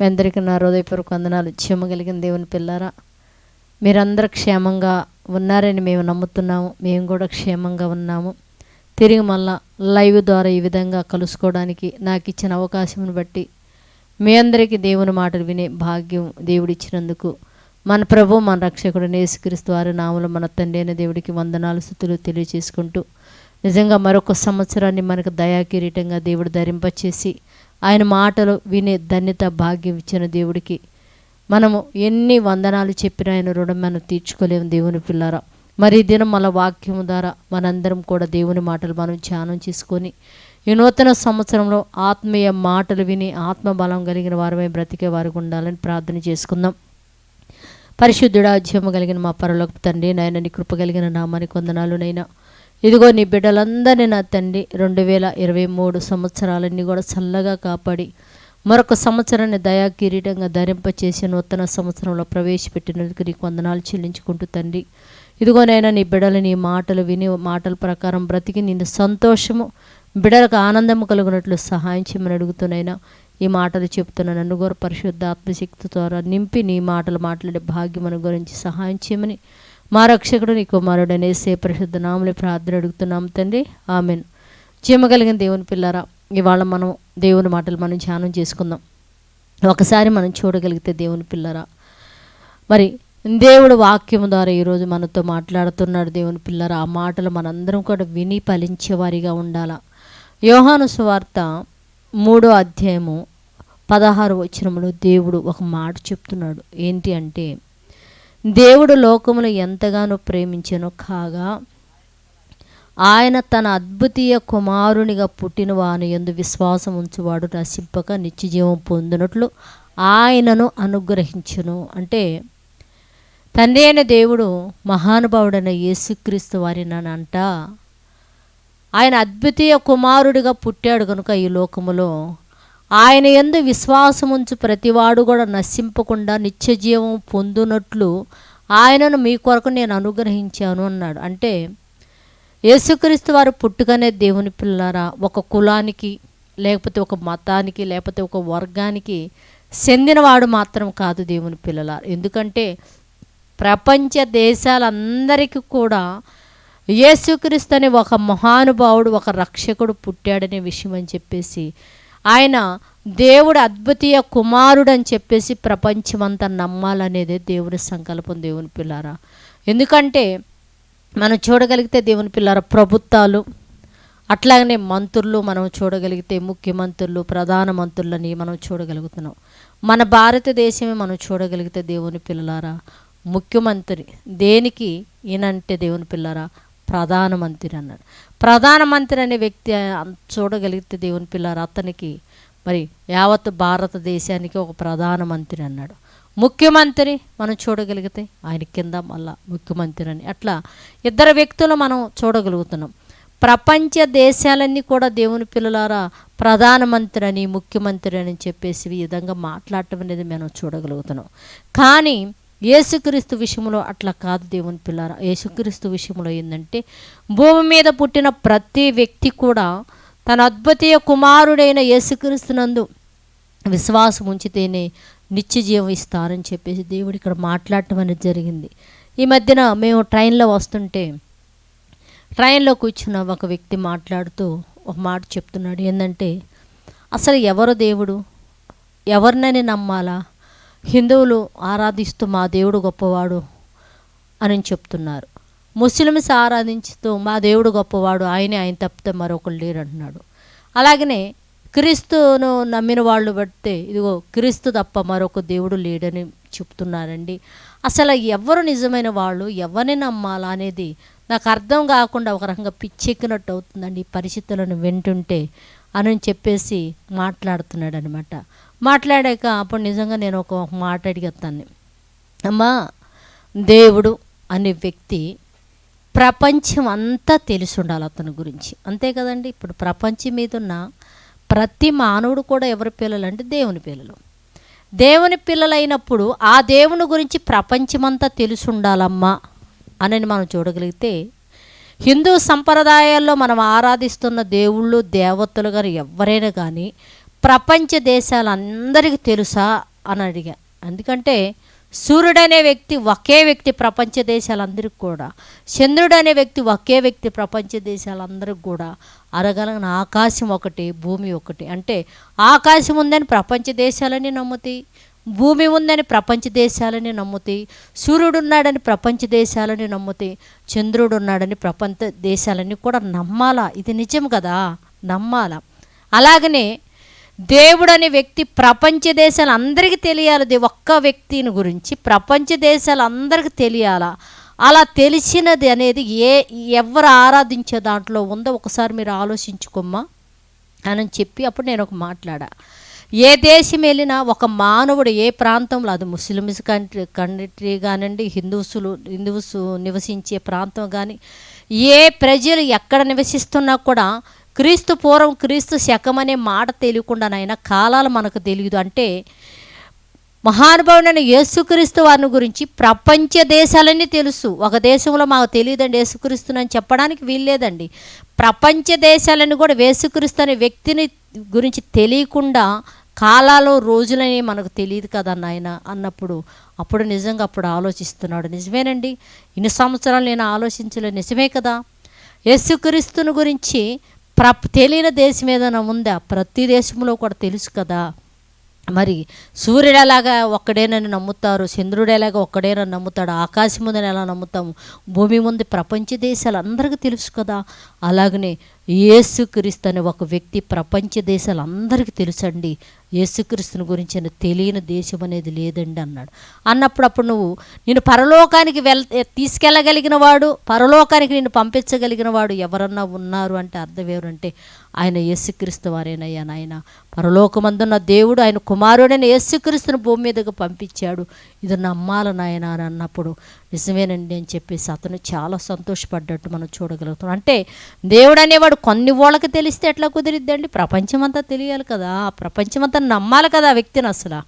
మీ అందరికీ నా హృదయపూర్వక వందనాలు. క్షేమ కలిగిన దేవుని పిల్లారా మీరందరూ క్షేమంగా ఉన్నారని మేము నమ్ముతున్నాము. మేము కూడా క్షేమంగా ఉన్నాము. తిరిగి మళ్ళా లైవ్ ద్వారా ఈ విధంగా కలుసుకోవడానికి నాకు ఇచ్చిన అవకాశం బట్టి మీ అందరికీ దేవుని మాటలు వినే భాగ్యం దేవుడిచ్చినందుకు. మన ప్రభు మన రక్షకుడు నేసుక్రీస్తు వారి నామలు మన తండ్రి అయిన దేవుడికి వందనాలు స్థుతులు తెలియజేసుకుంటూ నిజంగా మరొక సంవత్సరాన్ని మనకు దయాకిరీటంగా దేవుడు ధరింపచేసి ఆయన మాటలు వినే ధన్యత భాగ్యం ఇచ్చిన దేవుడికి. మనము ఎన్ని వందనాలు చెప్పినా ఆయన రుణం మనం తీర్చుకోలేము దేవుని పిల్లారా. మరి దినం మన వాక్యం ద్వారా మనందరం కూడా దేవుని మాటలు మనం ధ్యానం చేసుకొని ఈ నూతన సంవత్సరంలో ఆత్మీయ మాటలు విని ఆత్మ బలం కలిగిన వారమే బ్రతికే వారికి ఉండాలని ప్రార్థన చేసుకుందాం. పరిశుద్ధుడా ఉద్యమం కలిగిన మా పరలోక తండ్రి నాయన నీ కృప కలిగిన నామానికి వందనాలు నైనా. ఇదిగో నీ బిడ్డలందరినీ నా తండ్రి రెండు వేల ఇరవై మూడు సంవత్సరాలన్నీ కూడా చల్లగా కాపాడి మరొక సంవత్సరాన్ని దయా కిరీటంగా ధరింపచేసి నూతన సంవత్సరంలో ప్రవేశపెట్టినందుకు నీకు వందనాలు చెల్లించుకుంటూ తండ్రి. ఇదిగోనైనా నీ బిడ్డలు నీ మాటలు విని మాటల ప్రకారం బ్రతికి నిన్ను సంతోషము బిడ్డలకు ఆనందము కలుగునట్లు సహాయం చేయమని అడుగుతున్నాయినా ఈ మాటలు చెప్తున్న నన్ను కూడా పరిశుద్ధ ఆత్మశక్తి ద్వారా నింపి నీ మాటలు మాట్లాడే భాగ్యమను గురించి సహాయం చేయమని మా రక్షకుడు నీ కుమారుడు అనేసే పరిశుద్ధ నామని ప్రార్థన అడుగుతున్నాం తండ్రి. ఆమెను. చీమగలిగిన దేవుని పిల్లరా ఇవాళ మనం దేవుని మాటలు మనం ధ్యానం చేసుకుందాం. ఒకసారి మనం చూడగలిగితే దేవుని పిల్లరా మరి దేవుడు వాక్యం ద్వారా ఈరోజు మనతో మాట్లాడుతున్నాడు దేవుని పిల్లరా. ఆ మాటలు మనందరం కూడా విని ఫలించేవారిగా ఉండాలా. యోహాను సువార్త మూడో అధ్యాయము పదహారు వచనములో దేవుడు ఒక మాట చెప్తున్నాడు. ఏంటి అంటే దేవుడు లోకములు ఎంతగానో ప్రేమించెనో కాగా ఆయన తన అద్భుతీయ కుమారునిగా పుట్టిన వాని ఎందు విశ్వాసం ఉంచువాడు నశింపక నిత్యజీవం పొందినట్లు ఆయనను అనుగ్రహించును. అంటే తండ్రి అయిన దేవుడు మహానుభావుడైన యేసుక్రీస్తు వారిని అంట ఆయన అద్వితీయ కుమారుడిగా పుట్టాడు కనుక ఈ లోకములో ఆయన ఎందు విశ్వాసముంచు ప్రతివాడు కూడా నశింపకుండా నిత్యజీవం పొందునట్లు ఆయనను మీ కొరకు నేను అనుగ్రహించాను అన్నాడు. అంటే యేసుక్రీస్తు వారు పుట్టుకనే దేవుని పిల్లరా ఒక కులానికి లేకపోతే ఒక మతానికి లేకపోతే ఒక వర్గానికి చెందినవాడు మాత్రం కాదు దేవుని పిల్లల. ఎందుకంటే ప్రపంచ దేశాలందరికీ కూడా యేసుక్రీస్తు అనే ఒక మహానుభావుడు ఒక రక్షకుడు పుట్టాడనే విషయం అని చెప్పేసి ఆయన దేవుడు అద్భుతీయ కుమారుడు అని చెప్పేసి ప్రపంచమంతా నమ్మాలనేదే దేవుని సంకల్పం దేవుని పిల్లారా. ఎందుకంటే మనం చూడగలిగితే దేవుని పిల్లారా ప్రభుత్వాలు అట్లాగనే మంత్రులు మనం చూడగలిగితే ముఖ్యమంత్రులు ప్రధానమంత్రులని మనం చూడగలుగుతున్నాం. మన భారతదేశమే మనం చూడగలిగితే దేవుని పిల్లలారా ముఖ్యమంత్రి దేనికి ఈయనంటే దేవుని పిల్లరా? ప్రధానమంత్రి అన్నాడు. ప్రధానమంత్రి అనే వ్యక్తి చూడగలిగితే దేవుని పిల్లారు అతనికి మరి యావత్ భారతదేశానికి ఒక ప్రధానమంత్రి అన్నాడు. ముఖ్యమంత్రి మనం చూడగలిగితే ఆయన కింద మళ్ళా ముఖ్యమంత్రి అని. అట్లా ఇద్దరు వ్యక్తులు మనం చూడగలుగుతున్నాం. ప్రపంచ దేశాలన్నీ కూడా దేవుని పిల్లలారా ప్రధానమంత్రి అని ముఖ్యమంత్రి అని చెప్పేసి ఈ విధంగా మాట్లాడటం అనేది మనం చూడగలుగుతున్నాం. కానీ యేసుక్రీస్తు విషయంలో అట్లా కాదు దేవుని పిల్లారా. యేసుక్రీస్తు విషయంలో ఏంటంటే భూమి మీద పుట్టిన ప్రతి వ్యక్తి కూడా తన అద్భుతీయ కుమారుడైన యేసుక్రీస్తునందు విశ్వాసం ఉంచితేనే నిత్య జీవం ఇస్తారని చెప్పేసి దేవుడు ఇక్కడ మాట్లాడటం అనేది జరిగింది. ఈ మధ్యన మేము ట్రైన్లో వస్తుంటే ట్రైన్లో కూర్చున్న ఒక వ్యక్తి మాట్లాడుతూ ఒక మాట చెప్తున్నాడు. ఏంటంటే అసలు ఎవరు దేవుడు? ఎవరినని నమ్మాలా? హిందువులు ఆరాధిస్తూ మా దేవుడు గొప్పవాడు అని చెప్తున్నారు. ముస్లిమ్స్ ఆరాధించుతూ మా దేవుడు గొప్పవాడు ఆయనే ఆయన తప్పితే మరొకరు లేరు అంటున్నాడు అలాగనే క్రీస్తును నమ్మిన వాళ్ళు బట్టే ఇదిగో క్రీస్తు తప్ప మరొక దేవుడు లేడని చెప్తున్నారండి. అసలు ఎవరు నిజమైన వాళ్ళు ఎవరిని నమ్మాలా అనేది నాకు అర్థం కాకుండా ఒక రకంగా పిచ్చెక్కినట్టు అవుతుందండి ఈ పరిస్థితులను వింటుంటే. అని చెప్పేసి మాట్లాడుతున్నాడు అనమాట మాట్లాడాక అప్పుడు నిజంగా నేను ఒక మాట అడిగేస్తాను అమ్మా దేవుడు అనే వ్యక్తి ప్రపంచం అంతా తెలిసి ఉండాలి అతని గురించి. అంతే కదండి ఇప్పుడు ప్రపంచం మీద ఉన్న ప్రతి మానవుడు కూడా ఎవరి పిల్లలు అంటే దేవుని పిల్లలు. దేవుని పిల్లలైనప్పుడు ఆ దేవుని గురించి ప్రపంచమంతా తెలిసి ఉండాలమ్మా అని మనం చూడగలిగితే హిందూ సంప్రదాయాల్లో మనం ఆరాధిస్తున్న దేవుళ్ళు దేవతలు కానీ ఎవరైనా కానీ ప్రపంచ దేశాలందరికీ తెలుసా అని అడిగా. ఎందుకంటే సూర్యుడనే వ్యక్తి ఒకే వ్యక్తి ప్రపంచ దేశాలందరికీ కూడా. చంద్రుడు అనే వ్యక్తి ఒకే వ్యక్తి ప్రపంచ దేశాలందరికీ కూడా అరగలగిన ఆకాశం ఒకటి భూమి ఒకటి. అంటే ఆకాశం ఉందని ప్రపంచ దేశాలని నమ్ముతాయి. భూమి ఉందని ప్రపంచ దేశాలని నమ్ముతాయి సూర్యుడున్నాడని ప్రపంచ దేశాలని నమ్ముతాయి చంద్రుడు ఉన్నాడని ప్రపంచ దేశాలని కూడా నమ్మాలా? ఇది నిజం కదా? నమ్మాలా? అలాగనే దేవుడు అనే వ్యక్తి ప్రపంచ దేశాలు అందరికీ తెలియాలి. ఒక్క వ్యక్తిని గురించి ప్రపంచ దేశాలు అందరికీ తెలియాలా? అలా తెలిసినది అనేది ఏ ఎవరు ఆరాధించే దాంట్లో ఉందో ఒకసారి మీరు ఆలోచించుకోమ్మా. అని చెప్పి అప్పుడు నేను ఒక మాట్లాడా. ఏ దేశం వెళ్ళినా ఒక మానవుడు ఏ ప్రాంతంలో అది ముస్లిమ్స్ కంట్రీ కంట్రీ కానివ్వండి హిందూసులు హిందూస్ నివసించే ప్రాంతం కానీ ఏ ప్రజలు ఎక్కడ నివసిస్తున్నా కూడా క్రీస్తు పూర్వం క్రీస్తు శకం అనే మాట తెలియకుండానైనా కాలాలు మనకు తెలియదు. అంటే మహానుభావుడైన యేసుక్రీస్తు వారిని గురించి ప్రపంచ దేశాలన్నీ తెలుసు. ఒక దేశంలో మాకు తెలియదండి యేసుక్రీస్తునని చెప్పడానికి వీల్లేదండి ప్రపంచ దేశాలని కూడా యేసుక్రీస్తు అనే వ్యక్తిని గురించి తెలియకుండా కాలాలు రోజులని మనకు తెలియదు కదా నాయన అన్నప్పుడు. అప్పుడు నిజంగా అప్పుడు ఆలోచిస్తున్నాడు. నిజమేనండి? ఇన్ని సంవత్సరాలు నేను ఆలోచించలేదు. నిజమే కదా? యేసుక్రీస్తుని గురించి ప్ర తెలియని దేశం ఏదైనా ఉందా? ప్రతి దేశంలో కూడా తెలుసు కదా. మరి సూర్యుడేలాగా ఒక్కడేనని నమ్ముతారు? చంద్రుడేలాగా ఒక్కడేనని నమ్ముతాడు? ఆకాశం ఉందని ఎలా నమ్ముతాము? భూమి ముందు ప్రపంచ దేశాలు అందరికీ తెలుసు కదా. అలాగనే యేసుక్రీస్తు అనే ఒక వ్యక్తి ప్రపంచ దేశాలు అందరికీ తెలుసండి యేసుక్రీస్తుని గురించి తెలియని దేశం అనేది లేదండి అన్నాడు. అన్నప్పుడు అప్పుడు నువ్వు నేను పరలోకానికి వెల్ తీసుకెళ్ళగలిగిన వాడు పరలోకానికి నేను పంపించగలిగిన వాడు ఎవరన్నా ఉన్నారు అంటే అర్థం ఎవరంటే ఆయన యేసుక్రీస్తు వారేనయ్యా నాయన. పరలోకమందున్న దేవుడు ఆయన కుమారుడైన యేసుక్రీస్తుని భూమి మీదకు పంపించాడు. ఇది నమ్మాల నాయన అని అన్నప్పుడు నిజమేనండి అని చెప్పేసి అతను చాలా సంతోషపడ్డట్టు మనం చూడగలుగుతాం అంటే దేవుడు అనేవాడు కొన్ని వాళ్ళకి తెలిస్తే ఎట్లా కుదిరిద్దండి ప్రపంచమంతా తెలియాలి కదా. ఆ ప్రపంచమంతా నమ్మాలి కదా ఆ వ్యక్తిని అసలు.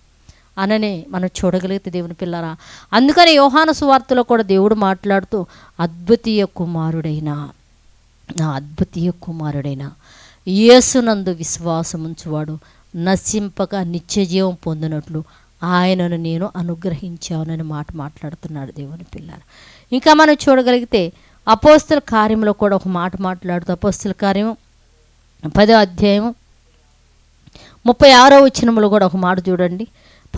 అననే మనం చూడగలిగితే దేవుని పిల్లరా. అందుకని యోహాను సువార్తలో కూడా దేవుడు మాట్లాడుతూ అద్భుతీయ కుమారుడైన నా అద్భుతీయ కుమారుడైన యేసునందు విశ్వాసముంచువాడు నశింపక నిత్యజీవం పొందినట్లు ఆయనను నేను అనుగ్రహించానని మాట మాట్లాడుతున్నాడు దేవుని పిల్లలు ఇంకా మనం చూడగలిగితే అపోస్తుల కార్యంలో కూడా ఒక మాట మాట్లాడుతూ అపోస్తుల కార్యం పదో అధ్యాయం ముప్పై ఆరో వచనంలో కూడా ఒక మాట చూడండి.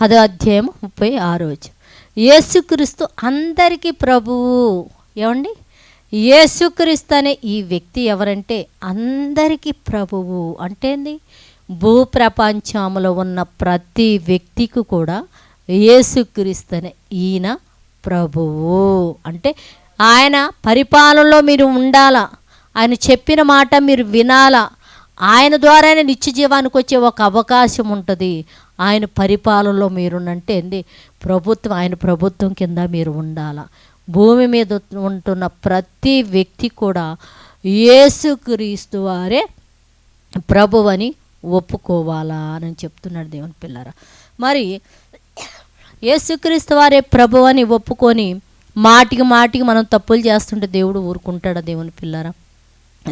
పదో అధ్యాయం ముప్పై ఆరో వచనం. యేసుక్రీస్తు అందరికీ ప్రభువు. ఏమండి? యేసుక్రీస్తు అనే ఈ వ్యక్తి ఎవరంటే అందరికీ ప్రభువు. అంటే ఏంది? భూప్రపంచంలో ఉన్న ప్రతి వ్యక్తికి కూడా యేసుక్రీస్తు అనే ఈయన ప్రభువు. అంటే ఆయన పరిపాలనలో మీరు ఉండాలా? ఆయన చెప్పిన మాట మీరు వినాలా? ఆయన ద్వారానే నిత్య జీవానికి వచ్చే ఒక అవకాశం ఉంటుంది. ఆయన పరిపాలనలో మీరున్నంటే ఏంది? ప్రభుత్వం ఆయన ప్రభుత్వం కింద మీరు ఉండాలా? భూమి మీద ఉంటున్న ప్రతి వ్యక్తి కూడా యేసుక్రీస్తు వారే ప్రభువని ఒప్పుకోవాలా అని చెప్తున్నాడు దేవుని పిల్లరా. మరి యేసుక్రీస్తు వారే ప్రభు అని ఒప్పుకొని మాటికి మాటికి మనం తప్పులు చేస్తుంటే దేవుడు ఊరుకుంటాడా దేవుని పిల్లరా?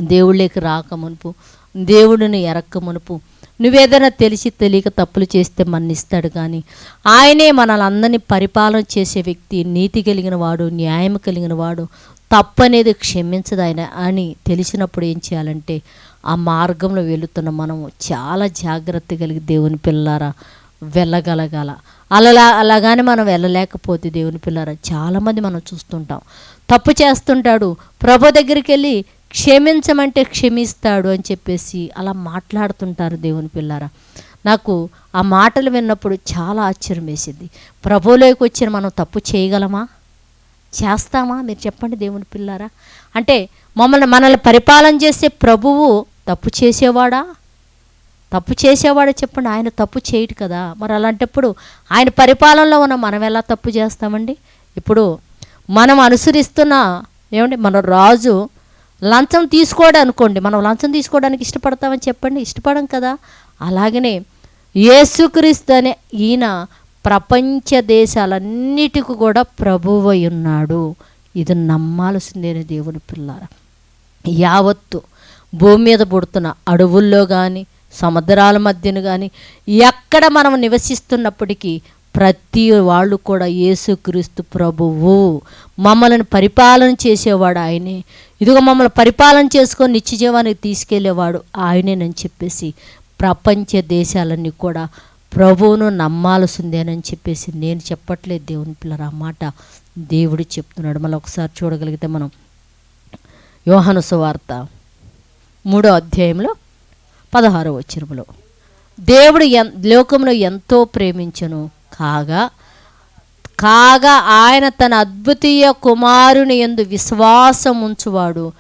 దేవుళ్ళకి రాక మునుపు దేవుడిని ఎరక్క మునుపు నువ్వేదైనా తెలిసి తెలియక తప్పులు చేస్తే మన్నిస్తాడు కానీ ఆయనే మనల్ని పరిపాలన చేసే వ్యక్తి నీతి కలిగిన వాడు న్యాయం కలిగిన వాడు తప్పు అనేది క్షమించదు ఆయన అని తెలిసినప్పుడు ఏం చేయాలంటే ఆ మార్గంలో వెళుతున్న మనము చాలా జాగ్రత్త కలిగి దేవుని పిల్లారా వెళ్ళగలగాల. అలా అలాగానే మనం వెళ్ళలేకపోతే దేవుని పిల్లరా చాలామంది మనం చూస్తుంటాం. తప్పు చేస్తుంటాడు ప్రభు దగ్గరికి వెళ్ళి క్షమించమంటే క్షమిస్తాడు అని చెప్పేసి అలా మాట్లాడుతుంటారు దేవుని పిల్లారా. నాకు ఆ మాటలు విన్నప్పుడు చాలా ఆశ్చర్యం వేసింది. ప్రభులోకి వచ్చిన మనం తప్పు చేయగలమా? చేస్తామా? మీరు చెప్పండి దేవుని పిల్లారా. అంటే మమ్మల్ని మనల్ని పరిపాలన చేసే ప్రభువు తప్పు చేసేవాడా? తప్పు చేసేవాడు చెప్పండి ఆయన తప్పు చేయడు కదా. మరి అలాంటప్పుడు ఆయన పరిపాలనలో ఉన్న మనం ఎలా తప్పు చేస్తామండి? ఇప్పుడు మనం అనుసరిస్తున్న ఏమండి మన రాజు లంచం తీసుకోవడం అనుకోండి మనం లంచం తీసుకోవడానికి ఇష్టపడతామని చెప్పండి ఇష్టపడం కదా. అలాగనే యేసుక్రీస్తు అనే ఈయన ప్రపంచ దేశాలన్నిటికీ కూడా ప్రభువై ఉన్నాడు. ఇది నమ్మాల్సిందేనే దేవుని పిల్లారా. యావత్తు భూమి మీద పుడుతున్న అడవుల్లో కానీ సముద్రాల మధ్యన కానీ ఎక్కడ మనం నివసిస్తున్నప్పటికీ ప్రతి వాళ్ళు కూడా యేసుక్రీస్తు ప్రభువు. మమ్మల్ని పరిపాలన చేసేవాడు ఆయనే. ఇదిగో మమ్మల్ని పరిపాలన చేసుకొని నిత్యజీవానికి తీసుకెళ్ళేవాడు ఆయనేనని చెప్పేసి ప్రపంచ దేశాలన్నీ కూడా ప్రభువును నమ్మాల్సిందేనని చెప్పేసి నేను చెప్పట్లేదు దేవుని పిల్లరా మాట. దేవుడు చెప్తున్నాడు. మళ్ళీ ఒకసారి చూడగలిగితే మనం యోహాను సువార్త మూడో అధ్యాయంలో పదహారో వచనములో దేవుడు ఎన్ లోకమును ఎంతో ప్రేమించను కాగా కాగా ఆయన తన అద్భుతీయ కుమారుని ఎందు విశ్వాసం ఉంచువాడు.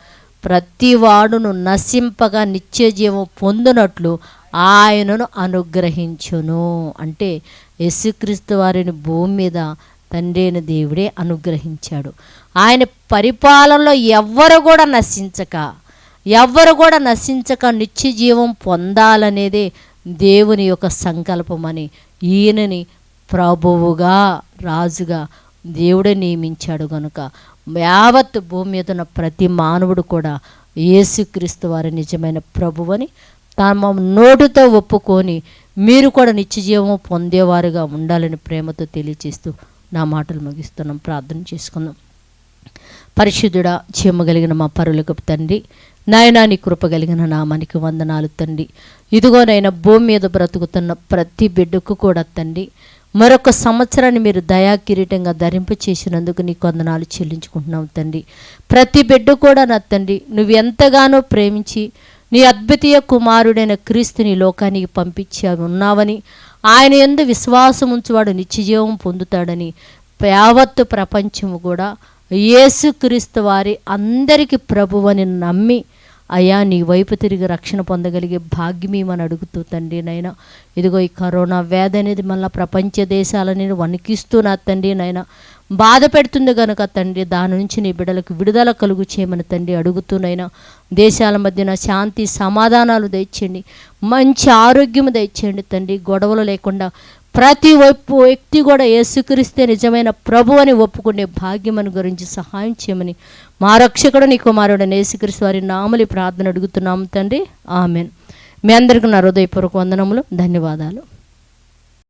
ప్రతివాడును నశింపగా నిత్య జీవం పొందినట్లు ఆయనను అనుగ్రహించును. అంటే యేసుక్రీస్తు వారిని భూమి మీద తండ్రైన దేవుడే అనుగ్రహించాడు. ఆయన పరిపాలనలో ఎవ్వరు కూడా నశించక ఎవ్వరు కూడా నశించక నిత్య జీవం పొందాలనేదే దేవుని యొక్క సంకల్పమని ఈయనని ప్రభువుగా రాజుగా దేవుడే నియమించాడు గనుక. యావత్ భూమి మీద ఉన్న ప్రతి మానవుడు కూడా యేసుక్రీస్తు వారి నిజమైన ప్రభువని తమ నోటితో ఒప్పుకొని మీరు కూడా నిత్యజీవం పొందేవారుగా ఉండాలని ప్రేమతో తెలియచేస్తూ నా మాటలు ముగిస్తున్నాం. ప్రార్థన చేసుకుందాం. పరిశుద్ధుడ కలిగిన మా పరులకు తండ్రి. నాయనా నీ కృప కలిగిన నామానికి వందనాలు తండ్రి. ఇదిగోనైనా భూమి మీద బ్రతుకుతున్న ప్రతి బిడ్డకు కూడా తండ్రి. మరొక సంవత్సరాన్ని మీరు దయా కిరీటంగా ధరింప చేసినందుకు నీ కొందనాలు చెల్లించుకుంటున్నావు తండ్రి. ప్రతి బిడ్డ కూడా నా తండ్రి నువ్వు ఎంతగానో ప్రేమించి నీ అద్వితీయ కుమారుడైన క్రీస్తుని లోకానికి పంపించి ఉన్నావని ఆయన ఎందు విశ్వాసం ఉంచువాడు నిత్యజీవం పొందుతాడని యావత్తు ప్రపంచము కూడా యేసుక్రీస్తు వారి అందరికీ ప్రభువని నమ్మి అయ్యా నీ వైపు తిరిగి రక్షణ పొందగలిగే భాగ్యమేమని అడుగుతూ తండ్రి నైనా ఇదిగో ఈ కరోనా వ్యాధి అనేది మళ్ళీ ప్రపంచ దేశాలని వణికిస్తూ నా తండ్రి నైనా బాధ పెడుతుంది కనుక తండ్రి దాని నుంచి నీ బిడ్డలకు విడుదల కలుగు చేయమని తండ్రి అడుగుతూనైనా దేశాల మధ్యన శాంతి సమాధానాలు తెచ్చండి మంచి ఆరోగ్యం తెచ్చండి తండ్రి. గొడవలు లేకుండా ప్రతి వైపు వ్యక్తి కూడా యేసుక్రీస్తే నిజమైన ప్రభు అని ఒప్పుకునే భాగ్యమని గురించి సహాయం చేయమని మా రక్షకుడు నీ కుమారుడని యేసుక్రీస్తు వారి నామలి ప్రార్థన అడుగుతున్నాము తండ్రి. ఆమెన్. మీ అందరికీ నా హృదయపూర్వక వందనములు. ధన్యవాదాలు.